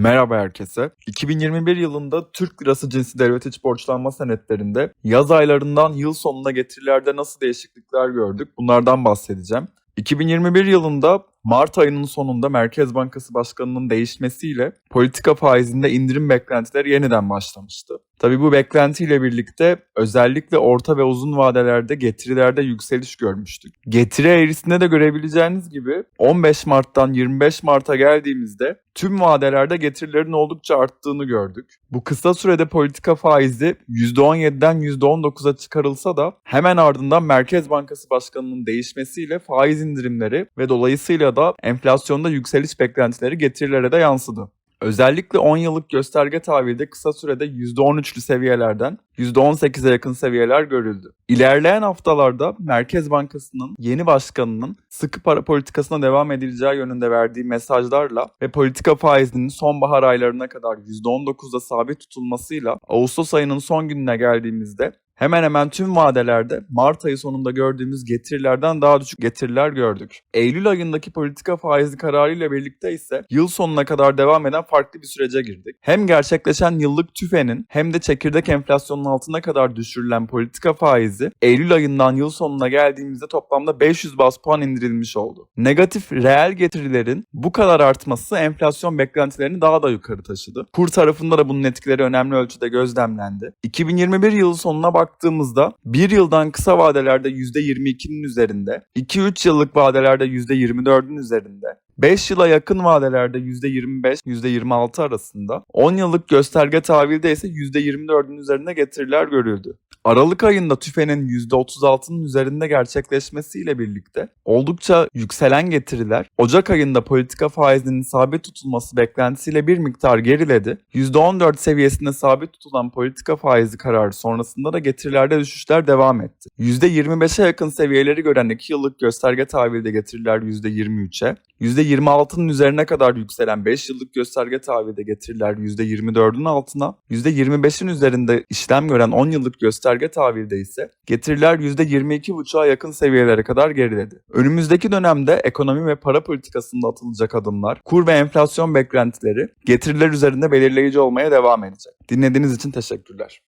Merhaba herkese. 2021 yılında Türk lirası cinsi devlet iç borçlanma senetlerinde yaz aylarından yıl sonuna getirilerde nasıl değişiklikler gördük? Bunlardan bahsedeceğim. 2021 yılında Mart ayının sonunda Merkez Bankası Başkanı'nın değişmesiyle politika faizinde indirim beklentileri yeniden başlamıştı. Tabii bu beklentiyle birlikte özellikle orta ve uzun vadelerde getirilerde yükseliş görmüştük. Getiri eğrisinde de görebileceğiniz gibi 15 Mart'tan 25 Mart'a geldiğimizde tüm vadelerde getirilerin oldukça arttığını gördük. Bu kısa sürede politika faizi %17'den %19'a çıkarılsa da hemen ardından Merkez Bankası Başkanı'nın değişmesiyle faiz indirimleri ve dolayısıyla da enflasyonda yükseliş beklentileri getirilere de yansıdı. Özellikle 10 yıllık gösterge tahvilde kısa sürede %13'lü seviyelerden %18'e yakın seviyeler görüldü. İlerleyen haftalarda Merkez Bankası'nın yeni başkanının sıkı para politikasına devam edileceği yönünde verdiği mesajlarla ve politika faizinin sonbahar aylarına kadar %19'da sabit tutulmasıyla Ağustos ayının son gününe geldiğimizde Hemen hemen tüm vadelerde Mart ayı sonunda gördüğümüz getirilerden daha düşük getiriler gördük. Eylül ayındaki politika faizi kararıyla birlikte ise yıl sonuna kadar devam eden farklı bir sürece girdik. Hem gerçekleşen yıllık tüfenin hem de çekirdek enflasyonun altına kadar düşürülen politika faizi Eylül ayından yıl sonuna geldiğimizde toplamda 500 bas puan indirilmiş oldu. Negatif reel getirilerin bu kadar artması enflasyon beklentilerini daha da yukarı taşıdı. Kur tarafında da bunun etkileri önemli ölçüde gözlemlendi. 2021 yılı sonuna baktığımızda bir yıldan kısa vadelerde %22'nin üzerinde, 2-3 yıllık vadelerde %24'ün üzerinde, 5 yıla yakın vadelerde %25-%26 arasında, 10 yıllık gösterge tahvilde ise %24'ün üzerinde getiriler görüldü. Aralık ayında tüfenin %36'nın üzerinde gerçekleşmesiyle birlikte oldukça yükselen getiriler Ocak ayında politika faizinin sabit tutulması beklentisiyle bir miktar geriledi. %14 seviyesinde sabit tutulan politika faizi kararı sonrasında da getirilerde düşüşler devam etti. %25'e yakın seviyeleri gören 2 yıllık gösterge tahvilde getiriler %23'e, %26'nın üzerine kadar yükselen 5 yıllık gösterge tahvilde getiriler %24'ün altına, %25'in üzerinde işlem gören 10 yıllık gösterge tahvilde ise getiriler %22,5'a yakın seviyelere kadar geriledi. Önümüzdeki dönemde ekonomi ve para politikasında atılacak adımlar, kur ve enflasyon beklentileri getiriler üzerinde belirleyici olmaya devam edecek. Dinlediğiniz için teşekkürler.